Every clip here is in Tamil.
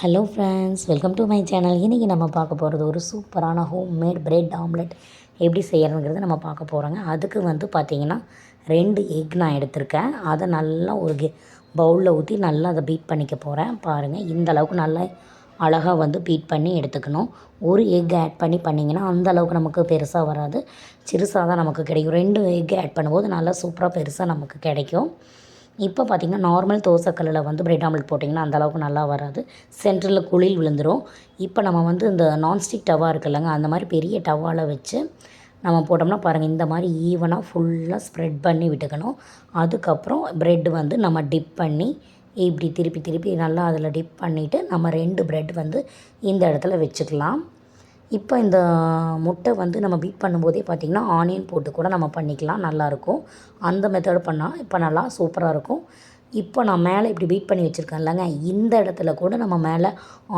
Hello friends welcome to my channel இன்றைக்கி நம்ம பார்க்க போகிறது ஒரு சூப்பரான ஹோம் மேட் பிரெட் ஆம்லெட் எப்படி செய்யறதுங்கிறத நம்ம பார்க்க போகிறோங்க அதுக்கு வந்து பார்த்திங்கன்னா ரெண்டு எக் நான் எடுத்திருக்கேன். அதை நல்லா ஒரு கே பவுலில் ஊற்றி நல்லா அதை பீட் பண்ணிக்க போகிறேன் பாருங்கள் இந்த அளவுக்கு நல்லா அழகாக வந்து பீட் பண்ணி எடுத்துக்கணும். ஒரு எக் ஆட் பண்ணி பண்ணிங்கன்னா அந்த அளவுக்கு நமக்கு பெருசாக வராது. சிறுசாக தான் நமக்கு கிடைக்கும். ரெண்டு எக் ஆட் பண்ணும்போது நல்லா சூப்பராக பெருசாக நமக்கு கிடைக்கும். இப்போ பார்த்திங்கன்னா நார்மல் தோசைக்கல்லில் வந்து பிரெட் ஆம்லெட் போட்டிங்கன்னா அந்தளவுக்கு நல்லா வராது. சென்டரில் குளில் விழுந்துடும் இப்போ நம்ம வந்து இந்த நான்ஸ்டிக் டவா இருக்குல்லங்க அந்த மாதிரி பெரிய டவாவில் வச்சு நம்ம போட்டோம்னா பாருங்கள் இந்த மாதிரி ஈவனாக ஃபுல்லாக ஸ்ப்ரெட் பண்ணி விட்டுக்கணும். அதுக்கப்புறம் ப்ரெட் வந்து நம்ம டிப் பண்ணி இப்படி திருப்பி திருப்பி நல்லா அதில் டிப் பண்ணிவிட்டு நம்ம ரெண்டு ப்ரெட் வந்து இந்த இடத்துல வச்சுக்கலாம். இப்போ இந்த முட்டை வந்து நம்ம பீட் பண்ணும்போதே பார்த்திங்கன்னா ஆனியன் போட்டு கூட நம்ம பண்ணிக்கலாம். நல்லாயிருக்கும் அந்த மெத்தட் பண்ணால் இப்போ நல்லா சூப்பராக இருக்கும். இப்போ நான் மேலே இப்படி பீட் பண்ணி வச்சுருக்கேன் இல்லைங்க. இந்த இடத்துல கூட நம்ம மேலே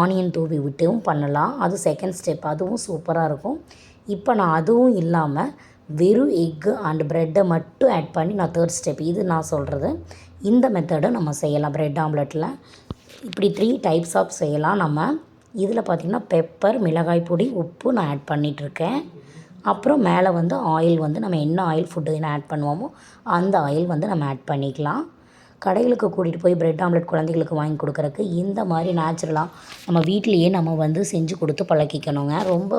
ஆனியன் தூவி விட்டும் பண்ணலாம். அது செகண்ட் ஸ்டெப் அதுவும் சூப்பராக இருக்கும். இப்போ நான் அதுவும் இல்லாமல் வெறும் எக்கு அண்ட் ப்ரெட்டை மட்டும் ஆட் பண்ணி நான் தேர்ட் ஸ்டெப் இது நான் சொல்கிறது இந்த மெத்தடை நம்ம செய்யலாம். ப்ரெட் ஆம்லெட்டில் இப்படி த்ரீ டைப்ஸ் ஆஃப் செய்யலாம் நம்ம. இதில் பார்த்திங்கன்னா பெப்பர் மிளகாய் பொடி உப்பு நான் ஆட் பண்ணிகிட்ருக்கேன் அப்புறம் மேலே வந்து ஆயில் வந்து நம்ம என்ன ஆயில் ஃபுட்டு ஆட் பண்ணுவோமோ அந்த ஆயில் வந்து நம்ம ஆட் பண்ணிக்கலாம். கடைகளுக்கு கூட்டிகிட்டு போய் ப்ரெட் ஆம்லெட் குழந்தைகளுக்கு வாங்கி கொடுக்குறக்கு இந்த மாதிரி நேச்சுரலாக நம்ம வீட்லேயே நம்ம வந்து செஞ்சு கொடுத்து பழக்கிக்கணுங்க ரொம்ப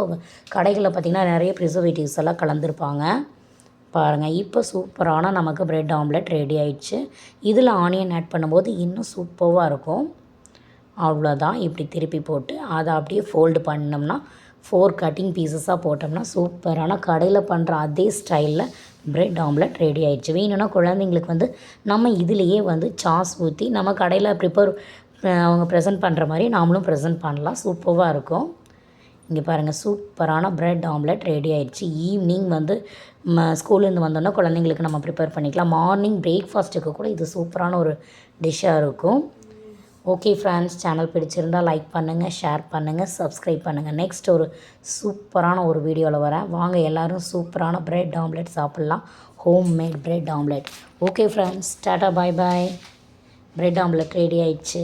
கடைகளில் பார்த்திங்கன்னா நிறைய ப்ரிசர்வேட்டிவ்ஸ் எல்லாம் கலந்துருப்பாங்க. பாருங்கள் இப்போ சூப்பரான நமக்கு ப்ரெட் ஆம்லெட் ரெடி ஆயிடுச்சு. இதில் ஆனியன் ஆட் பண்ணும்போது இன்னும் சூப்பராக இருக்கும். அவ்வளோதான் இப்படி திருப்பி போட்டு அதை அப்படியே ஃபோல்டு பண்ணோம்னா ஃபோர் கட்டிங் பீசஸாக போட்டோம்னா சூப்பரான கடையில் பண்ணுற அதே ஸ்டைலில் ப்ரெட் ஆம்லெட் ரெடி ஆயிடுச்சு. வேணும்னா குழந்தைங்களுக்கு வந்து நம்ம இதுலேயே வந்து சாஸ் ஊற்றி நம்ம கடையில் ப்ரிப்பேர் அவங்க ப்ரெசென்ட் பண்ணுற மாதிரி நாமளும் ப்ரெசென்ட் பண்ணலாம். சூப்பராக இருக்கும். இங்கே பாருங்கள் சூப்பரான ப்ரெட் ஆம்லெட் ரெடி ஆயிடுச்சு. ஈவினிங் வந்து ம ஸ்கூல்லேருந்து வந்தோன்னா குழந்தைங்களுக்கு நம்ம ப்ரிப்பேர் பண்ணிக்கலாம். மார்னிங் பிரேக்ஃபாஸ்ட்டுக்கு கூட இது சூப்பரான ஒரு டிஷ்ஷாக இருக்கும். ஓகே ஃப்ரெண்ட்ஸ் சேனல் பிடிச்சிருந்தால் லைக் பண்ணுங்கள் ஷேர் பண்ணுங்கள் சப்ஸ்கிரைப் பண்ணுங்கள் நெக்ஸ்ட் ஒரு சூப்பரான ஒரு வீடியோவில் வரேன். வாங்க எல்லோரும் சூப்பரான ப்ரெட் ஆம்லெட் சாப்பிட்லாம். Home made bread omelette okay friends tata bye bye bread omelette ready ஆயிடுச்சு.